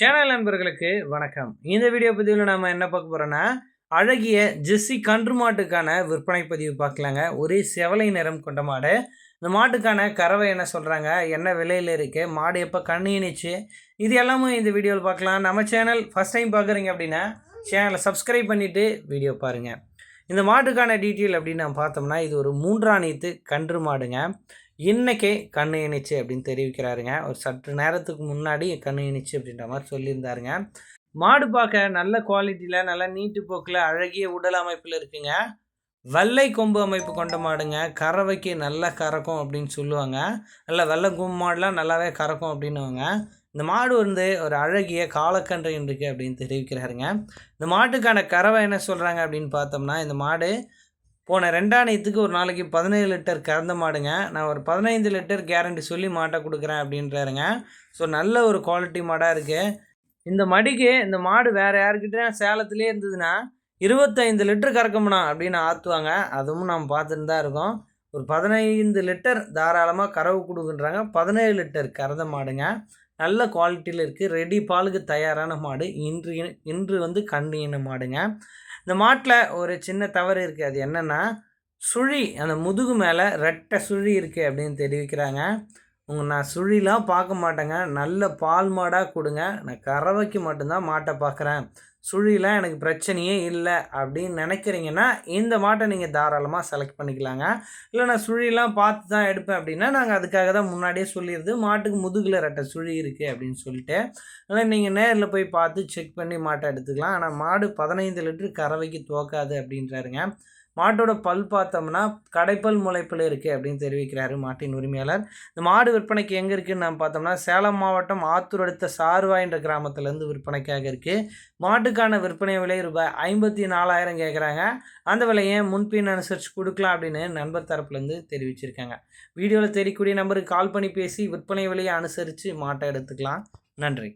Channel நண்பர்களுக்கு வணக்கம். இந்த வீடியோ பதிவில் நம்ம என்ன பார்க்க போகிறோன்னா அழகிய ஜெஸ்ஸி கன்று மாட்டுக்கான விற்பனை பதிவு பார்க்கலாங்க. ஒரே செவலை நிறம் கொண்ட மாடு. இந்த மாட்டுக்கான கறவை என்ன சொல்கிறாங்க என்ன விலையில் இருக்குது மாடு எப்போ கண்ணு இது எல்லாமே இந்த வீடியோவில் பார்க்கலாம். நம்ம சேனல் ஃபஸ்ட் டைம் பார்க்குறீங்க அப்படின்னா சேனலை சப்ஸ்கிரைப் பண்ணிவிட்டு வீடியோ பாருங்கள் இந்த மாட்டுக்கான டீட்டெயில் அப்படின்னு நம்ம பார்த்தோம்னா இது ஒரு மூன்றாணித்து கன்று மாடுங்க. இன்றைக்கே கண்ணு இணைச்சு அப்படின்னு தெரிவிக்கிறாருங்க. ஒரு சற்று நேரத்துக்கு முன்னாடி கண்ணு இணைச்சு அப்படின்ற மாதிரி சொல்லியிருந்தாருங்க. மாடு பார்க்க நல்ல குவாலிட்டியில் நல்ல நீட்டு போக்கில் அழகிய உடல் அமைப்பில் இருக்குங்க. வெள்ளை கொம்பு அமைப்பு கொண்ட மாடுங்க. கறவைக்கு நல்லா கறக்கும் அப்படின்னு சொல்லுவாங்க. நல்ல வெள்ளை கொம்பு மாடுலாம் நல்லாவே கறக்கும் அப்படின்னுவாங்க. இந்த மாடு வந்து ஒரு அழகிய காலக்கன்று இருக்குது அப்படின்னு தெரிவிக்கிறாருங்க. இந்த மாட்டுக்கான கறவை என்ன சொல்கிறாங்க அப்படின்னு பார்த்தோம்னா இந்த மாடு போன ரெண்டாயிரத்துக்கு ஒரு நாளைக்கு பதினேழு லிட்டர் கறந்த மாடுங்க. நான் ஒரு பதினைந்து லிட்டர் கேரண்டி சொல்லி மாட்டை கொடுக்குறேன் அப்படின்றாருங்க. ஸோ நல்ல ஒரு குவாலிட்டி மாடாக இருக்குது இந்த மடிக்கு இந்த மாடு வேறு யாருக்கிட்டே சேலத்துலேயே இருந்ததுன்னா இருபத்தைந்து லிட்டர் கறக்கமுனா அப்படின்னு ஆற்றுவாங்க அதுவும் நம்ம பார்த்துட்டு தான் இருக்கோம். ஒரு பதினைந்து லிட்டர் தாராளமாக கறவு கொடுக்குன்றாங்க பதினேழு லிட்டர் கறந்த மாடுங்க. நல்ல குவாலிட்டியில் இருக்குது ரெடி பாலுக்கு தயாரான மாடு. இன்று இன்று வந்து கண்ணீன மாடுங்க. இந்த மாட்டில் ஒரு சின்ன தவறு இருக்குது அது என்னென்னா சுழி அந்த முதுகு மேலே ரெட்டை சுழி இருக்குது அப்படின்னு தெரிவிக்கிறாங்க. உங்கள் நான் சுழிலாம் பார்க்க மாட்டேங்க. நல்ல பால் மாடாக கொடுங்க. நான் கறவைக்கு மட்டும்தான் மாட்டை பார்க்குறேன். சுழிலாம் எனக்கு பிரச்சனையே இல்லை அப்படின்னு நினைக்கிறீங்கன்னா இந்த மாட்டை நீங்கள் தாராளமாக செலக்ட் பண்ணிக்கலாங்க. இல்லை நான் சுழிலாம் பார்த்து தான் எடுப்பேன் அப்படின்னா நாங்கள் அதுக்காக தான் முன்னாடியே சொல்லிடுது மாட்டுக்கு முதுகில் ரெட்டை சுழி இருக்குது அப்படின்னு சொல்லிட்டு. அதனால் நீங்கள் நேரில் போய் பார்த்து செக் பண்ணி மாட்டை எடுத்துக்கலாம். ஆனால் மாடு பதினைந்து லிட்டரு கறவைக்கு துவக்காது அப்படின்றாருங்க. மாட்டோட பல் பார்த்தோம்னா கடைப்பல் முளைப்பில் இருக்குது அப்படின்னு தெரிவிக்கிறாரு மாட்டின் உரிமையாளர். இந்த மாடு விற்பனைக்கு எங்கே இருக்குதுன்னு நம்ம பார்த்தோம்னா சேலம் மாவட்டம் ஆத்தூர் அடுத்த சார்வாய் என்ற கிராமத்துலேருந்து விற்பனைக்காக இருக்குது மாட்டு மாட்டுக்கான விற்பனை விலை ரூபாய் ஐம்பத்தி நாலாயிரம் கேட்குறாங்க அந்த விலையை முன்பின் அனுசரித்து கொடுக்கலாம் அப்படின்னு நண்பர் தரப்புலேருந்து தெரிவிச்சிருக்காங்க. வீடியோவில் தெரியக்கூடிய நம்பருக்கு கால் பண்ணி பேசி விற்பனை விலையை அனுசரித்து மாட்டை எடுத்துக்கலாம். நன்றி.